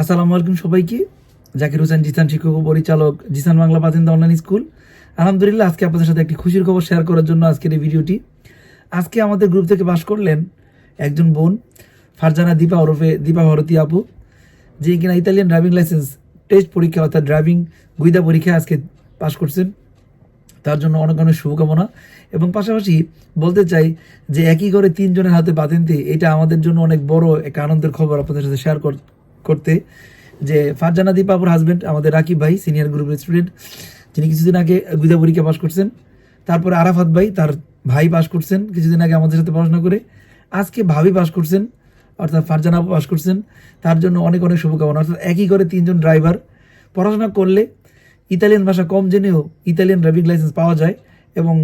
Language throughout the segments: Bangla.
আসসালামু আলাইকুম সবাইকে। জাকির হোসেন জিসান শিক্ষক ও পরিচালক, জিসান বাংলা পাতেন্দা অনলাইন স্কুল আলহামদুলিল্লাহ, আজকে আপনাদের সাথে একটি খুশির খবর শেয়ার করার জন্য আজকের এই ভিডিওটি আজকে আমাদের গ্রুপ থেকে পাশ করলেন একজন বোন, ফারজানা দীপা ওরফে দীপা ভারতী আপু যে কিনা ইতালিয়ান ড্রাইভিং লাইসেন্স টেস্ট পরীক্ষা অর্থাৎ ড্রাইভিং গুইদা পরীক্ষায় আজকে পাশ করছেন। তার জন্য অনেক অনেক শুভকামনা। এবং পাশাপাশি বলতে চাই যে একই করে তিনজনের হাতে পাতেন্তে এটা আমাদের জন্য অনেক বড় এক আনন্দের খবর আপনাদের সাথে শেয়ার করতে যে ফারজানা দীপাপুর হাজবেন্ড আমাদের রাকিব ভাই সিনিয়র গ্রুপের স্টুডেন্ট যিনি কিছুদিন আগে গুদা পরীক্ষা পাশ করছেন। তারপরে আরাফাত ভাই, তার ভাই পাশ করছেন কিছুদিন আগে আমাদের সাথে পড়াশোনা করে। আজকে ভাবি পাশ করছেন, অর্থাৎ ফারজানা আপু পাশ করছেন। তার জন্য অনেক অনেক শুভকামনা। অর্থাৎ একই করে তিনজন ড্রাইভার পড়াশোনা করলে ইতালিয়ান ভাষা কম জেনেও ইতালিয়ান ড্রাইভিং লাইসেন্স পাওয়া যায় এবং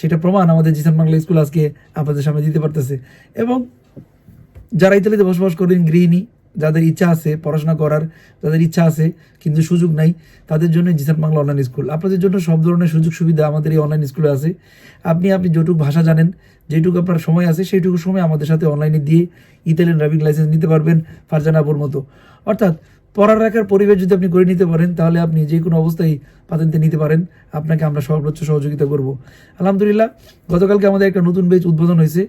সেটা প্রমাণ আমাদের জিসান বাংলা স্কুল আজকে আপনাদের সামনে দিতে পারতেছে। এবং যারা ইতালিতে বসবাস করেন, গৃহিণী যাদের ইচ্ছা আছে পড়াশোনা করার, যাদের ইচ্ছা আছে, কিন্তু সুযোগ নাই, তাদের জন্য জিসান বাংলা অনলাইন স্কুল আপনাদের জন্য সব ধরনের সুযোগ সুবিধা আমাদের এই অনলাইন স্কুলে আছে। আপনি আপনি যেটুকু ভাষা জানেন, যেটুকু আপনার সময় আছে, সেইটুকু সময় আমাদের সাথে অনলাইনে দিয়ে ইতালিয়ান ড্রাইভিং লাইসেন্স নিতে পারবেন ফারজানাপুর মতো। অর্থাৎ পড়ার রাখার পরিবেশ যদি আপনি করে নিতে পারেন, তাহলে আপনি যে কোনো অবস্থায় পাতেন্তে নিতে পারেন। আপনাকে আমরা সর্বোচ্চ সহযোগিতা করব। আলহামদুলিল্লাহ, গতকালকে আমাদের একটা নতুন বেচ উদ্বোধন হয়েছে।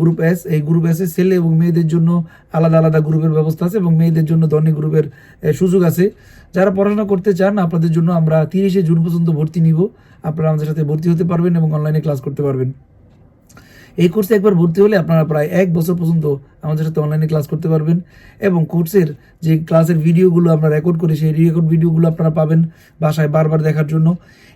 গ্রুপ এস এই গ্রুপ এসে ছেলে এবং মেয়েদের জন্য আলাদা আলাদা গ্রুপের ব্যবস্থা আছে এবং মেয়েদের জন্য ধনী গ্রুপের সুযোগ আছে। যারা পড়াশোনা করতে চান, আপনাদের জন্য আমরা তিরিশে জুন পর্যন্ত ভর্তি নিব। আপনারা আমাদের সাথে ভর্তি হতে পারবেন এবং অনলাইনে ক্লাস করতে পারবেন। এই কোর্সে একবার ভর্তি হলে আপনারা প্রায় এক বছর পর্যন্ত আমাদের সাথে অনলাইনে ক্লাস করতে পারবেন এবং কোর্সের যে ক্লাসের ভিডিওগুলো আমরা রেকর্ড করি, সেই রেকর্ড ভিডিওগুলো আপনারা পাবেন বাসায় বারবার দেখার জন্য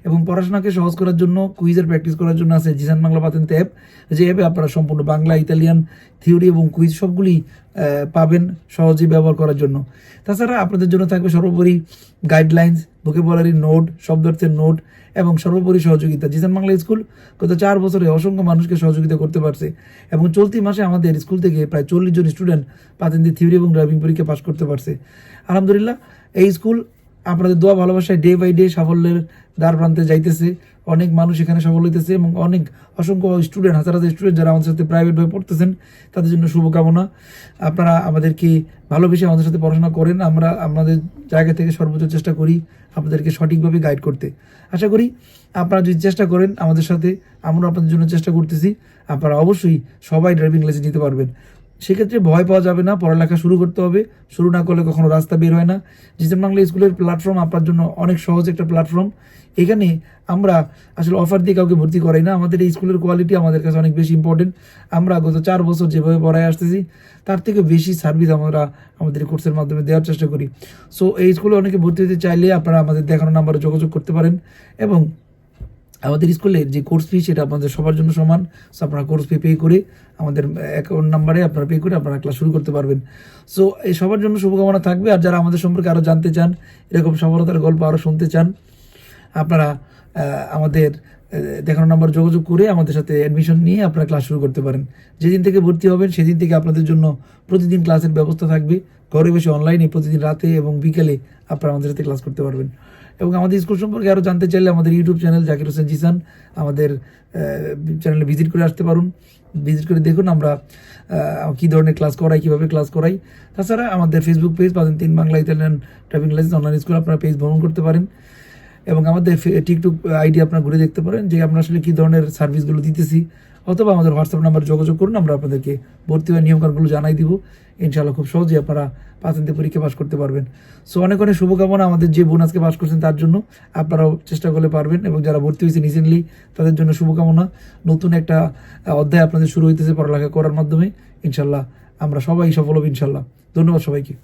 এবং পড়াশোনাকে সহজ করার জন্য কুইজের প্র্যাকটিস করার জন্য আছে জিসান বাংলা পাতেন্তে অ্যাপ যে অ্যাপে আপনারা সম্পূর্ণ বাংলা ইতালিয়ান থিওরি এবং কুইজ সবগুলি পাবেন সহজেই ব্যবহার করার জন্য। তাছাড়া আপনাদের জন্য থাকবে সর্বোপরি গাইডলাইন্স ভোকেবুলারি নোট শব্দার্থের নোট এবং সর্বোপরি সহযোগিতা। জিসান বাংলা স্কুল গত চার বছরে অসংখ্য মানুষকে সহযোগিতা করতে পারছে এবং চলতি মাসে আমাদের স্কুল থেকে প্রায় চল্লিশ জন স্টুডেন্ট পাতেন্দি থিওরি এবং ড্রাইভিং পরীক্ষা পাশ করতে পারছে। আলহামদুলিল্লাহ, এই স্কুল আপনাদের দোয়া ভালোবাসায় ডে বাই ডে সাফল্যের দ্বার প্রান্তে যাইতেছে। অনেক মানুষ এখানে সফল হইতেছে এবং অনেক অসংখ্য স্টুডেন্ট হাজার হাজার স্টুডেন্ট যারা আমাদের সাথে প্রাইভেটভাবে পড়তেছেন, তাদের জন্য শুভকামনা। আপনারা আমাদেরকে ভালোবেসে আমাদের সাথে পড়াশোনা করেন। আমরা আমাদের জায়গা থেকে সর্বোচ্চ চেষ্টা করি আপনাদেরকে সঠিকভাবে গাইড করতে। আশা করি আপনারা যদি চেষ্টা করেন আমাদের সাথে আমরা আপনাদের জন্য চেষ্টা করতেছি। আপনারা অবশ্যই সবাই ড্রাইভিং লাইসেন্স নিতে পারবেন। সেক্ষেত্রে ভয় পাওয়া যাবে না, পড়ালেখা শুরু করতে হবে। শুরু না করলে কখনো রাস্তা বের হয় না। জিসান বাংলা স্কুলের প্ল্যাটফর্ম আপনার জন্য অনেক সহজ একটা প্ল্যাটফর্ম এখানে আমরা আসলে অফার দিয়ে কাউকে ভর্তি করাই না। আমাদের এই স্কুলের কোয়ালিটি আমাদের কাছে অনেক বেশি ইম্পর্টেন্ট আমরা গত চার বছর যেভাবে পড়ায় আসতেছি, তার থেকে বেশি সার্ভিস আমরা আমাদের কোর্সের মাধ্যমে দেওয়ার চেষ্টা করি। সো এই স্কুলে অনেকে ভর্তি হতে চাইলে আপনারা আমাদের দেখানো নাম্বারে যোগাযোগ করতে পারেন এবং আমাদের স্কুলের যে কোর্স ফি সেটা আপনাদের সবার জন্য সমান। সো আপনারা কোর্স ফি পে করে আমাদের অ্যাকাউন্ট নাম্বারে আপনারা পে করে আপনারা ক্লাস শুরু করতে পারবেন। সো এই সবার জন্য শুভকামনা থাকবে। আর যারা আমাদের সম্পর্কে আরও জানতে চান, এরকম সফলতার গল্প আরও শুনতে চান, আপনারা আমাদের দেখানো নাম্বার যোগাযোগ করে আমাদের সাথে অ্যাডমিশন নিয়ে আপনারা ক্লাস শুরু করতে পারেন। যেদিন থেকে ভর্তি হবেন, সেদিন থেকে আপনাদের জন্য প্রতিদিন ক্লাসের ব্যবস্থা থাকবে। ঘরে বসে অনলাইনে প্রতিদিন রাতে এবং বিকেলে আপনারা আমাদের সাথে ক্লাস করতে পারবেন। এবং আমাদের স্কুল সম্পর্কে আরও জানতে চাইলে আমাদের ইউটিউব চ্যানেল জাকির হোসেন জিসান আমাদের চ্যানেলে ভিজিট করে আসতে পারুন। ভিজিট করে দেখুন আমরা কী ধরনের ক্লাস করাই, কীভাবে ক্লাস করাই। তাছাড়া আমাদের ফেসবুক পেজ পাবেন তিন Bangla Italian driving license online school আপনারা পেজ ভ্রমণ করতে পারেন। এবং আমাদের টিকটক আইডি আপনারা ঘুরে দেখতে পারেন যে আমরা আসলে কী ধরনের সার্ভিসগুলো দিতেছি। অথবা আমাদের হোয়াটসঅ্যাপ নাম্বার যোগাযোগ করুন, আমরা আপনাদেরকে ভর্তি হওয়ার নিয়মকানুনগুলো জানাই দিব। ইনশাআল্লাহ খুব সহজেই আপনারা পাতেন্তে পরীক্ষা পাস করতে পারবেন। সো অনেক অনেক শুভকামনা আমাদের যে বোন আজকে পাস করছেন তার জন্য। আপনারাও চেষ্টা করলে পারবেন এবং যারা ভর্তি হয়েছে রিসেন্টলি তাদের জন্য শুভকামনা। নতুন একটা অধ্যায় আপনাদের শুরু হইতেছে পড়ালেখা করার মাধ্যমে। ইনশাল্লাহ আমরা সবাই সফল হব ইনশাল্লাহ ধন্যবাদ সবাইকে।